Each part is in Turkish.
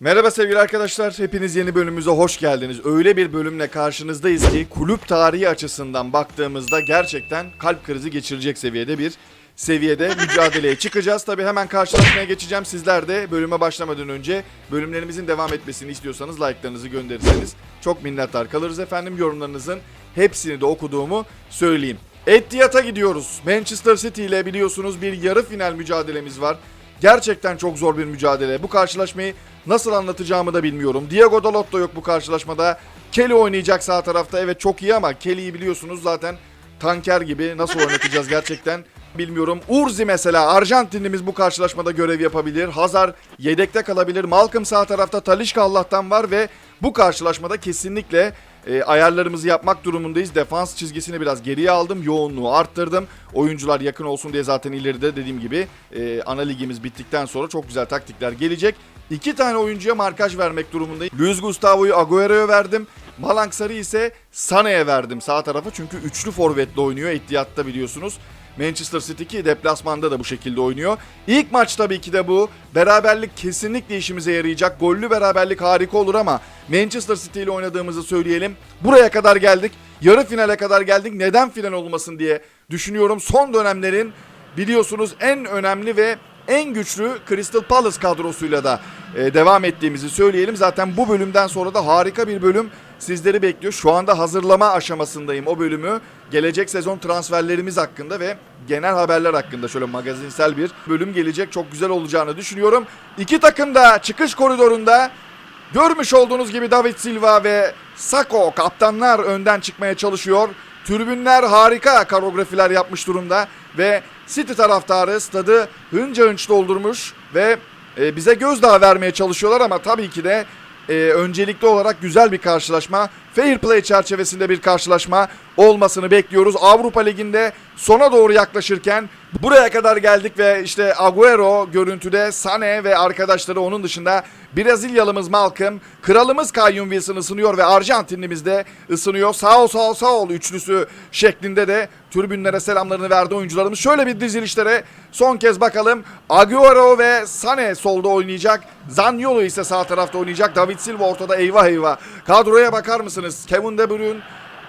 Merhaba sevgili arkadaşlar. Hepiniz yeni bölümümüze hoş geldiniz. Öyle bir bölümle karşınızdayız ki kulüp tarihi açısından baktığımızda gerçekten kalp krizi geçirecek seviyede bir seviyede mücadeleye çıkacağız. Tabi hemen karşılaşmaya geçeceğim. Sizler de bölüme başlamadan önce bölümlerimizin devam etmesini istiyorsanız like'larınızı gönderirseniz çok minnettar kalırız efendim. Yorumlarınızın hepsini de okuduğumu söyleyeyim. Etihad'a gidiyoruz. Manchester City ile biliyorsunuz bir yarı final mücadelemiz var. Gerçekten çok zor bir mücadele. Bu karşılaşmayı nasıl anlatacağımı da bilmiyorum. Diego Dalot da yok bu karşılaşmada. Kelly oynayacak sağ tarafta. Evet çok iyi ama Kelly'yi biliyorsunuz zaten tanker gibi. Nasıl oynatacağız gerçekten bilmiyorum. Urzi mesela Arjantinlimiz bu karşılaşmada görev yapabilir. Hazar yedekte kalabilir. Malcolm sağ tarafta Talişka Allah'tan var ve bu karşılaşmada kesinlikle e, ayarlarımızı yapmak durumundayız. Defans çizgisini biraz geriye aldım. Yoğunluğu arttırdım. Oyuncular yakın olsun diye zaten ileride dediğim gibi e, ana ligimiz bittikten sonra çok güzel taktikler gelecek. İki tane oyuncuya markaj vermek durumundayım. Luis Gustavo'yu Agüero'ya verdim. Malang Sarı ise Sané'ye verdim sağ tarafa. Çünkü üçlü forvetle oynuyor Etihad'da biliyorsunuz. Manchester City ki deplasmanda da bu şekilde oynuyor. İlk maç tabii ki de bu. Beraberlik kesinlikle işimize yarayacak. Gollü beraberlik harika olur ama Manchester City ile oynadığımızı söyleyelim. Buraya kadar geldik. Yarı finale kadar geldik. Neden final olmasın diye düşünüyorum. Son dönemlerin biliyorsunuz en önemli ve en güçlü Crystal Palace kadrosuyla da e, devam ettiğimizi söyleyelim. Zaten bu bölümden sonra da harika bir bölüm sizleri bekliyor. Şu anda hazırlama aşamasındayım o bölümü. Gelecek sezon transferlerimiz hakkında ve genel haberler hakkında şöyle magazinsel bir bölüm gelecek. Çok güzel olacağını düşünüyorum. İki takım da çıkış koridorunda Görmüş olduğunuz gibi David Silva ve Sako kaptanlar önden çıkmaya çalışıyor. Tribünler harika koreografiler yapmış durumda ve City taraftarı stadı hınca hınç doldurmuş ve e, bize gözdağı vermeye çalışıyorlar ama tabii ki de e, öncelikli olarak güzel bir karşılaşma, fair play çerçevesinde bir karşılaşma olmasını bekliyoruz. Avrupa Ligi'nde sona doğru yaklaşırken buraya kadar geldik ve işte Agüero görüntüde Sané ve arkadaşları onun dışında Brezilyalımız Malcolm, kralımız Kayyum Wilson ısınıyor ve Arjantinlimiz de ısınıyor. Sağ ol sağ ol sağ ol üçlüsü şeklinde de tribünlere selamlarını verdi oyuncularımız. Şöyle bir dizilişlere son kez bakalım. Agüero ve Sané solda oynayacak. Zaniolo ise sağ tarafta oynayacak. David Silva ortada eyvah eyvah. Kadroya bakar mısınız? Kevin De Bruyne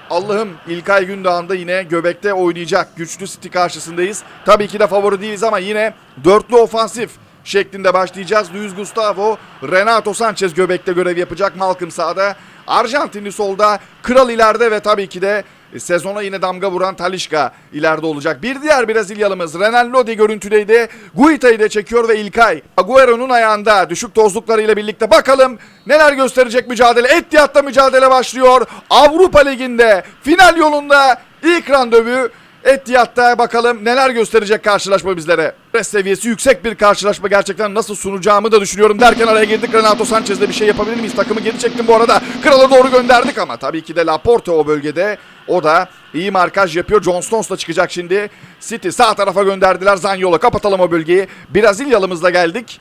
Allah'ım İlkay Gündoğan da yine göbekte oynayacak. Güçlü City karşısındayız. Tabii ki de favori değiliz ama yine dörtlü ofansif şeklinde başlayacağız. Luis Gustavo, Renato Sanchez göbekte görev yapacak. Malcolm sağda. Arjantinli solda. Kral ileride ve tabii ki de sezona yine damga vuran Talişka ileride olacak. Bir diğer Brezilyalımız Renan Lodi görüntüdeydi. Guita'yı da çekiyor ve İlkay. Agüero'nun ayağında düşük tozluklarıyla birlikte bakalım neler gösterecek mücadele. Etihad'da mücadele başlıyor. Avrupa Ligi'nde final yolunda ilk randevu Etihad'da bakalım neler gösterecek karşılaşma bizlere. Stres seviyesi yüksek bir karşılaşma gerçekten nasıl sunacağımı da düşünüyorum derken araya girdik. Renato Sanchez'le bir şey yapabilir miyiz? Takımı geri çektim bu arada. Krala doğru gönderdik ama tabii ki de Laporte o bölgede. O da iyi markaj yapıyor. John Stones da çıkacak şimdi. City sağ tarafa gönderdiler. Zanyol'a kapatalım o bölgeyi. Brezilyalımızla geldik.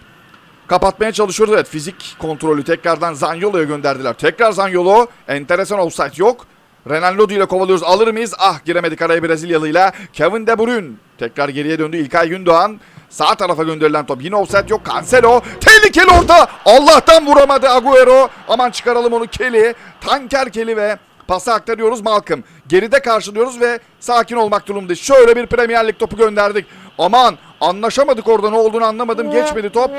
Kapatmaya çalışıyoruz. Evet fizik kontrolü tekrardan Zanyolo'ya gönderdiler. Tekrar Zanyolo. Enteresan offside yok. Renan Lodi ile kovalıyoruz. Alır mıyız? Ah giremedik araya Brezilyalıyla. Kevin De Bruyne. Tekrar geriye döndü. İlkay Gündoğan. Sağ tarafa gönderilen top. Yine offside yok. Cancelo. Tehlikeli orta. Allah'tan vuramadı Agüero. Aman çıkaralım onu Kelly. Tanker Kelly ve pası aktarıyoruz Malcolm. Geride karşılıyoruz ve sakin olmak durumundayız. Şöyle bir Premier Lig topu gönderdik. Aman anlaşamadık orada ne olduğunu anlamadım. Geçmedi top.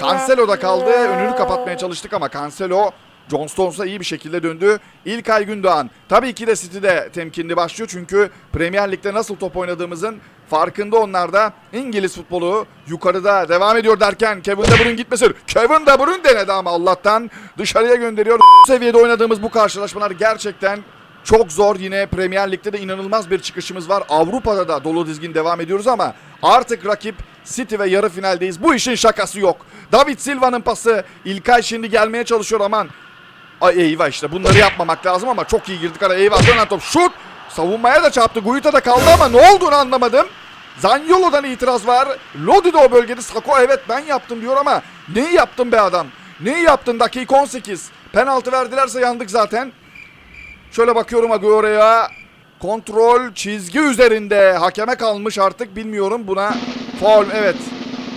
Cancelo'da kaldı. Önünü kapatmaya çalıştık ama Cancelo John Stones'a iyi bir şekilde döndü. İlkay Gündoğan tabii ki de City'de temkinli başlıyor çünkü Premier Lig'de nasıl top oynadığımızın farkında onlar da İngiliz futbolu yukarıda devam ediyor derken Kevin De Bruyne gitmesin. Kevin De Bruyne denedi ama Allah'tan dışarıya gönderiyor. Bu seviyede oynadığımız bu karşılaşmalar gerçekten çok zor yine Premier Lig'de de inanılmaz bir çıkışımız var. Avrupa'da da dolu dizgin devam ediyoruz ama artık rakip City ve yarı finaldeyiz. Bu işin şakası yok. David Silva'nın pası. İlkay şimdi gelmeye çalışıyor aman. Ay eyvah işte bunları yapmamak lazım ama çok iyi girdik ara. Eyvah dönen top şut. Savunmaya da çarptı. Guita da kaldı ama ne olduğunu anlamadım. Zanyolo'dan itiraz var. Lodi de o bölgede. Sako evet ben yaptım diyor ama neyi yaptın be adam? Neyi yaptın dakika 18. Penaltı verdilerse yandık zaten. Şöyle bakıyorum Agüero'ya. Kontrol çizgi üzerinde. Hakeme kalmış artık bilmiyorum buna. Faul evet.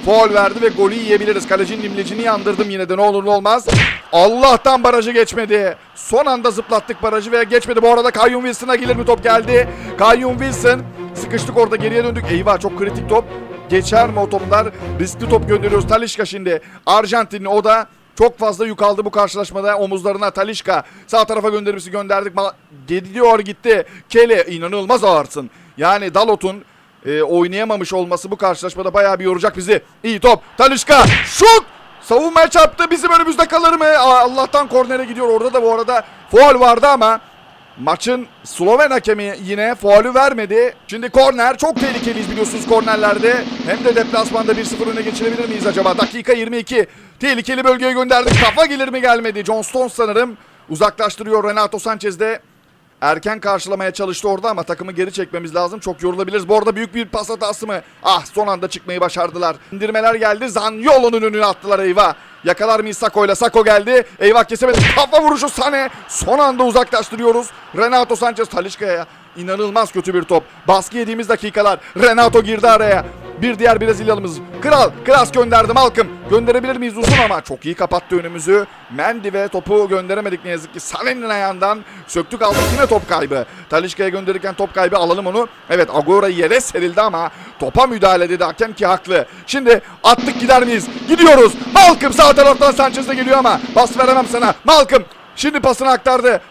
Foul verdi ve golü yiyebiliriz. Kalecinin imlecini yandırdım yine de ne olur ne olmaz. Allah'tan barajı geçmedi. Son anda zıplattık barajı ve geçmedi. Bu arada Kayyum Wilson'a gelir mi top geldi. Kayyum Wilson sıkıştık orada geriye döndük. Eyvah çok kritik top. Geçer mi o toplar? Riskli top gönderiyoruz. Talişka şimdi. Arjantinli o da çok fazla yük aldı bu karşılaşmada omuzlarına Talişka sağ tarafa göndermesi gönderdik gidiyor gitti Kele inanılmaz ağırsın yani Dalot'un e, oynayamamış olması bu karşılaşmada bayağı bir yoracak bizi iyi top Talişka şut savunmaya çarptı bizim önümüzde kalır mı Aa, Allah'tan kornere gidiyor orada da bu arada faul vardı ama Maçın Sloven hakemi yine faulü vermedi. Şimdi korner çok tehlikeliyiz biliyorsunuz kornerlerde. Hem de deplasmanda 1-0 öne geçirebilir miyiz acaba? Dakika 22. Tehlikeli bölgeye gönderdik. Kafa gelir mi gelmedi. John Stones sanırım uzaklaştırıyor Renato Sanchez de. Erken karşılamaya çalıştı orada ama takımı geri çekmemiz lazım. Çok yorulabiliriz. Bu arada büyük bir pas hatası mı? Ah son anda çıkmayı başardılar. İndirmeler geldi. Zanyolo'nun önüne attılar eyvah. Yakalar mıyız Sako ile? Sako geldi. Eyvah kesemedi. Kafa vuruşu Sane. Son anda uzaklaştırıyoruz. Renato Sanchez Talişka'ya. İnanılmaz kötü bir top. Baskı yediğimiz dakikalar. Renato girdi araya. Bir diğer Brezilyalımız. Kral. Kras gönderdi Malcolm. Gönderebilir miyiz uzun ama çok iyi kapattı önümüzü. Mendy ve topu gönderemedik ne yazık ki. Sane'nin ayağından söktük aldık yine top kaybı. Talişka'ya gönderirken top kaybı alalım onu. Evet Agüero yere serildi ama topa müdahale dedi hakem ki haklı. Şimdi attık gider miyiz? Gidiyoruz. Malcolm sağ taraftan Sanchez de geliyor ama bas veremem sana. Malcolm şimdi pasını aktardı.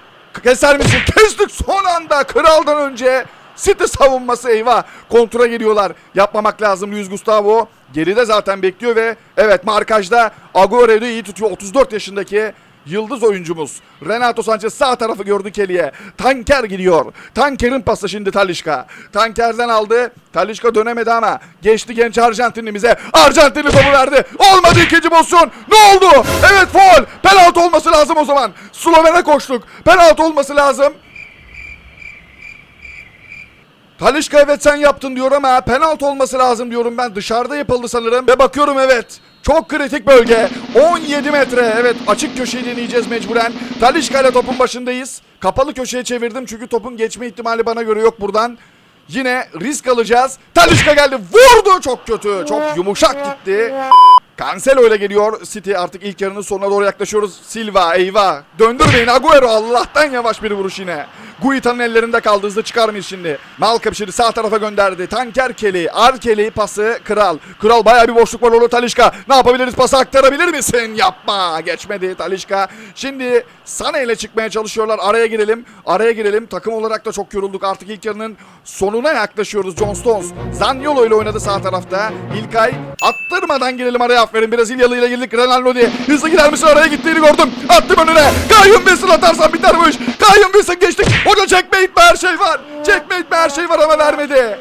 Keser misin? Kestik son anda kraldan önce. City savunması eyvah. Kontura geliyorlar. Yapmamak lazım Luis Gustavo. Geride zaten bekliyor ve evet markajda Agüero'yu iyi tutuyor. 34 yaşındaki Yıldız oyuncumuz. Renato Sanchez sağ tarafı gördü Kelly'e. Tanker gidiyor. Tanker'in pası şimdi Talişka. Tanker'den aldı. Talişka dönemedi ama geçti genç Arjantinlimize. Arjantinli topu verdi. Olmadı ikinci pozisyon. Ne oldu? Evet foul. Penaltı olması lazım o zaman. Sloven'e koştuk. Penaltı olması lazım. Talişka evet sen yaptın diyor ama penaltı olması lazım diyorum ben. Dışarıda yapıldı sanırım. Ve bakıyorum evet. Çok kritik bölge. 17 metre. Evet açık köşeyi deneyeceğiz mecburen. Talişka ile topun başındayız. Kapalı köşeye çevirdim çünkü topun geçme ihtimali bana göre yok buradan. Yine risk alacağız. Talişka geldi. Vurdu. Çok kötü. Çok yumuşak gitti. Cancelo ile geliyor. City artık ilk yarının sonuna doğru yaklaşıyoruz. Silva eyvah. Döndürmeyin Agüero. Allah'tan yavaş bir vuruş yine. Guita'nın ellerinde kaldı. Hızlı çıkar mıyız şimdi? Malcolm şimdi sağ tarafa gönderdi. Tanker Kelly. Arkeli pası Kral. Kral baya bir boşluk var orada Talişka. Ne yapabiliriz? Pası aktarabilir misin? Yapma. Geçmedi Talişka. Şimdi Sana ile çıkmaya çalışıyorlar. Araya girelim. Araya girelim. Takım olarak da çok yorulduk. Artık ilk yarının sonuna yaklaşıyoruz. John Stones. Zaniolo ile oynadı sağ tarafta. İlkay attırmadan girelim araya. Aferin Brezilyalı ile girdik. Ronaldo diye. Hızlı gider misin? Araya gittiğini gördüm. Attım önüne. Kayyum Wilson atarsan biter bu iş. Kayyum Wilson geçtik. Hoca çekme itme her şey var. Çekme itme her şey var ama vermedi.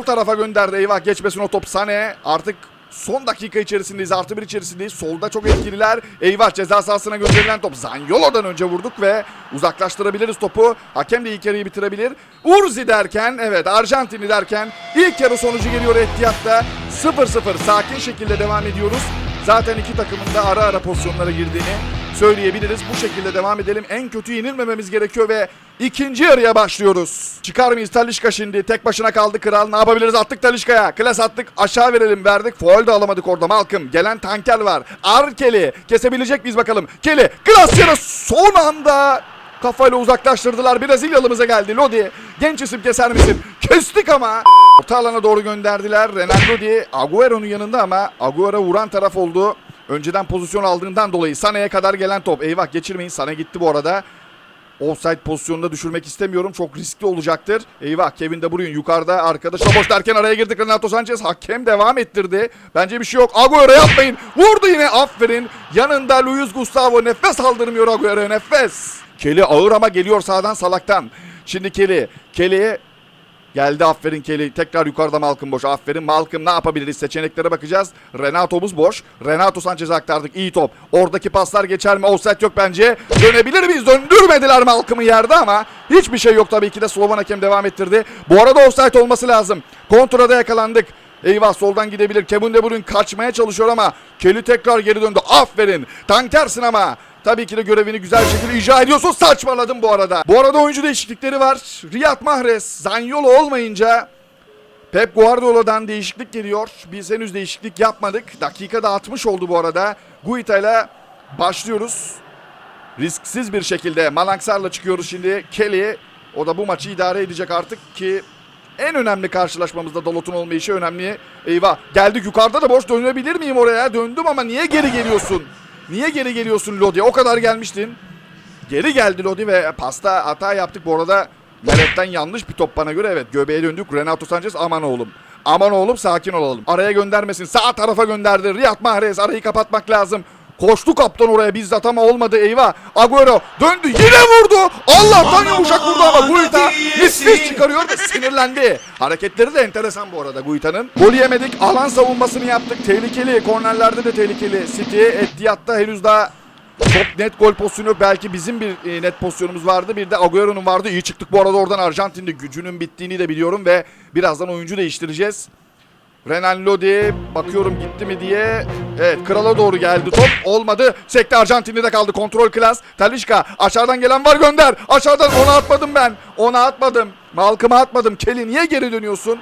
Bu tarafa gönderdi. Eyvah geçmesin o top. Sane artık Son dakika içerisindeyiz. Artı bir içerisindeyiz. Solda çok etkililer. Eyvah ceza sahasına gönderilen top. Zanyolo'dan önce vurduk ve uzaklaştırabiliriz topu. Hakem de ilk yarıyı bitirebilir. Urzi derken evet Arjantinli derken ilk yarı sonucu geliyor Etihad'da. 0-0 sakin şekilde devam ediyoruz. Zaten iki takımın da ara ara pozisyonlara girdiğini söyleyebiliriz. Bu şekilde devam edelim. En kötü yenilmememiz gerekiyor ve ikinci yarıya başlıyoruz. Çıkar mıyız Talişka şimdi? Tek başına kaldı kral. Ne yapabiliriz? Attık Talişka'ya. Klas attık. Aşağı verelim verdik. Foul da alamadık orada Malcolm. Gelen tanker var. Arkeli. Kesebilecek miyiz bakalım? Keli. Klas yarı son anda kafayla uzaklaştırdılar. Brezilyalımıza geldi. Lodi. Genç isim keser misin? Kestik ama. Orta alana doğru gönderdiler. Renan Lodi Agüero'nun yanında ama Agüero vuran taraf oldu. Önceden pozisyon aldığından dolayı Sane'ye kadar gelen top. Eyvah geçirmeyin. Sane gitti bu arada. Offside pozisyonunda düşürmek istemiyorum. Çok riskli olacaktır. Eyvah Kevin De Bruyne yukarıda arkadaşla boş derken araya girdik Renato Sanchez. Hakem devam ettirdi. Bence bir şey yok. Agüero yapmayın. Vurdu yine aferin. Yanında Luis Gustavo nefes aldırmıyor Agüero nefes. Kelly ağır ama geliyor sağdan salaktan. Şimdi Kelly. Kelly Geldi aferin Kelly. Tekrar yukarıda Malcolm boş. Aferin Malcolm ne yapabiliriz? Seçeneklere bakacağız. Renato'muz boş. Renato Sanchez'e aktardık. İyi top. Oradaki paslar geçer mi? Offside yok bence. Dönebilir miyiz? Döndürmediler Malcolm'ı yerde ama hiçbir şey yok tabii ki de Slovan hakem devam ettirdi. Bu arada offside olması lazım. Kontrada yakalandık. Eyvah soldan gidebilir. Kevin De Bruyne kaçmaya çalışıyor ama Kelly tekrar geri döndü. Aferin. Tankersin ama. Tabii ki de görevini güzel şekilde icra ediyorsun. Saçmaladım bu arada. Bu arada oyuncu değişiklikleri var. Riyad Mahrez, Zanyolo olmayınca Pep Guardiola'dan değişiklik geliyor. Biz henüz değişiklik yapmadık. Dakika da 60 oldu bu arada. Guita ile başlıyoruz. Risksiz bir şekilde Malangsar'la çıkıyoruz şimdi. Kelly o da bu maçı idare edecek artık ki en önemli karşılaşmamızda Dalot'un olmayışı önemli. Eyvah geldik yukarıda da boş dönebilir miyim oraya? Döndüm ama niye geri geliyorsun? Niye geri geliyorsun Lodi? O kadar gelmiştin. Geri geldi Lodi ve pasta hata yaptık. Bu arada Mehmet'ten yanlış bir top bana göre. Evet göbeğe döndük. Renato Sanchez aman oğlum. Aman oğlum sakin olalım. Araya göndermesin. Sağ tarafa gönderdi. Riyad Mahrez arayı kapatmak lazım. Koştu kaptan oraya bizzat ama olmadı eyvah. Agüero döndü yine vurdu. Allah'tan yumuşak vurdu ama Guita nefis çıkarıyor ve sinirlendi. Hareketleri de enteresan bu arada Guita'nın. Gol yemedik alan savunmasını yaptık. Tehlikeli kornerlerde de tehlikeli. City Etihad'da henüz daha çok net gol pozisyonu. Belki bizim bir e, net pozisyonumuz vardı. Bir de Agüero'nun vardı. İyi çıktık bu arada oradan Arjantin'de gücünün bittiğini de biliyorum ve birazdan oyuncu değiştireceğiz. Renan Lodi bakıyorum gitti mi diye. Evet krala doğru geldi top. Olmadı. Sekte Arjantin'de kaldı. Kontrol klas. Talişka aşağıdan gelen var gönder. Aşağıdan ona atmadım ben. Ona atmadım. Malkım'a atmadım. Kelly niye geri dönüyorsun?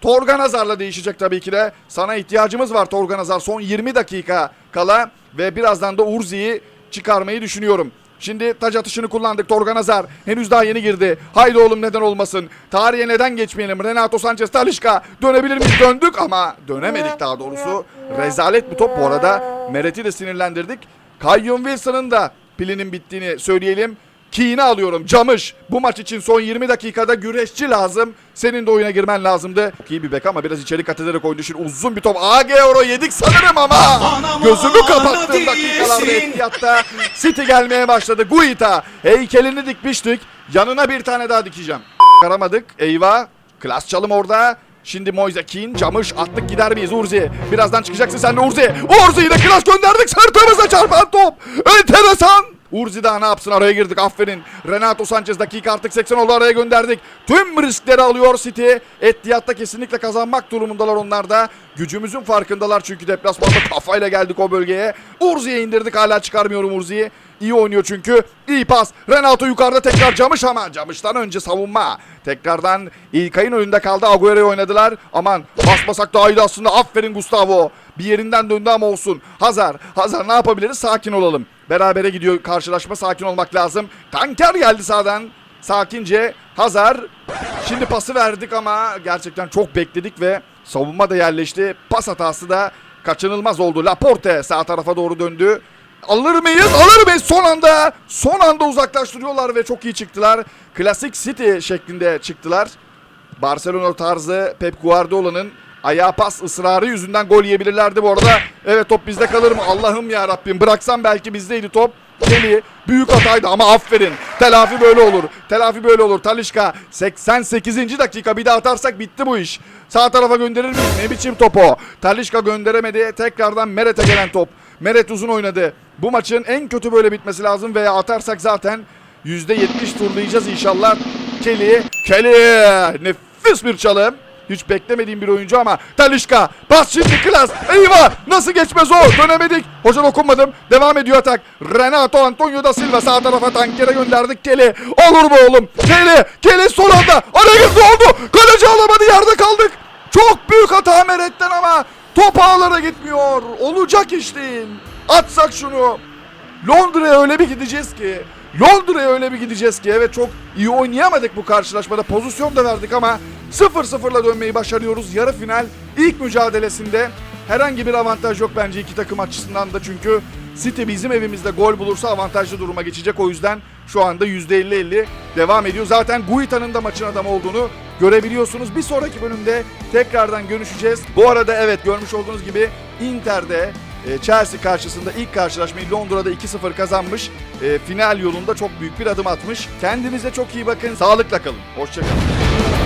Torgan Hazar'la değişecek tabii ki de. Sana ihtiyacımız var Torgan Hazar. Son 20 dakika kala ve birazdan da Urzi'yi çıkarmayı düşünüyorum. Şimdi taç atışını kullandık Torgan Hazar. Henüz daha yeni girdi. Haydi oğlum neden olmasın. Tarihe neden geçmeyelim. Renato Sanchez Talişka dönebilir miyiz? Döndük ama dönemedik daha doğrusu. Rezalet bir top bu arada. Meret'i de sinirlendirdik. Kayyum Wilson'ın da pilinin bittiğini söyleyelim. Kine alıyorum. Camış. Bu maç için son 20 dakikada güreşçi lazım. Senin de oyuna girmen lazımdı. İyi bir bek ama biraz içeri kat ederek oyuncu için uzun bir top. AG Euro yedik sanırım ama. Gözümü kapattığım dakikalarda etkiyatta City gelmeye başladı. Guita heykelini dikmiştik. Yanına bir tane daha dikeceğim. Aramadık. Eyvah. Klas çalım orada. Şimdi Moise Keane camış attık gider miyiz Urzi? Birazdan çıkacaksın sen de Urzi. Urzi'yi de klas gönderdik sırtımıza çarpan top. Enteresan. Urzi daha ne yapsın araya girdik aferin. Renato Sanchez dakika artık 80 oldu araya gönderdik. Tüm riskleri alıyor City. Ettihat'ta kesinlikle kazanmak durumundalar onlar da. Gücümüzün farkındalar çünkü deplasmanda kafayla geldik o bölgeye. Urzi'ye indirdik hala çıkarmıyorum Urzi'yi. İyi oynuyor çünkü. İyi pas. Renato yukarıda tekrar Camış ama Camış'tan önce savunma. Tekrardan İlkay'ın önünde kaldı. Agüero'yu oynadılar. Aman basmasak daha iyiydi aslında. Aferin Gustavo. Bir yerinden döndü ama olsun. Hazar. Hazar ne yapabiliriz? Sakin olalım. Berabere gidiyor karşılaşma. Sakin olmak lazım. Tanker geldi sağdan. Sakince Hazar. Şimdi pası verdik ama gerçekten çok bekledik ve savunma da yerleşti. Pas hatası da kaçınılmaz oldu. Laporte sağ tarafa doğru döndü. Alır mıyız? Alır mıyız? Son anda son anda uzaklaştırıyorlar ve çok iyi çıktılar. Klasik City şeklinde çıktılar. Barcelona tarzı Pep Guardiola'nın ayağa pas ısrarı yüzünden gol yiyebilirlerdi bu arada. Evet top bizde kalır mı? Allah'ım ya Rabbim bıraksam belki bizdeydi top. Kelly büyük hataydı ama aferin. Telafi böyle olur. Telafi böyle olur. Talişka 88. dakika bir daha atarsak bitti bu iş. Sağ tarafa gönderir miyiz? Ne biçim top o? Talişka gönderemedi. Tekrardan Meret'e gelen top. Meret uzun oynadı. Bu maçın en kötü böyle bitmesi lazım veya atarsak zaten %70 turlayacağız inşallah. Kelly, Kelly nefis bir çalım. Hiç beklemediğim bir oyuncu ama Talişka bas şimdi klas. Eyvah! Nasıl geçmez o dönemedik. Hoca dokunmadım. Devam ediyor atak. Renato Antonio da Silva sağ tarafa tankere gönderdik. Kelly olur mu oğlum? Kelly Kelly son anda. Araya girdi oldu. Kaleci alamadı yerde kaldık. Çok büyük hata Meret'ten ama top ağlara gitmiyor. Olacak iş değil. Atsak şunu. Londra'ya öyle bir gideceğiz ki Londra'ya öyle bir gideceğiz ki evet çok iyi oynayamadık bu karşılaşmada pozisyon da verdik ama 0-0'la dönmeyi başarıyoruz. Yarı final ilk mücadelesinde herhangi bir avantaj yok bence iki takım açısından da çünkü City bizim evimizde gol bulursa avantajlı duruma geçecek. O yüzden şu anda %50-50 devam ediyor. Zaten Guita'nın da maçın adamı olduğunu görebiliyorsunuz. Bir sonraki bölümde tekrardan görüşeceğiz. Bu arada evet görmüş olduğunuz gibi Inter'de e, Chelsea karşısında ilk karşılaşmayı Londra'da 2-0 kazanmış. E, final yolunda çok büyük bir adım atmış. Kendinize çok iyi bakın. Sağlıkla kalın. Hoşçakalın.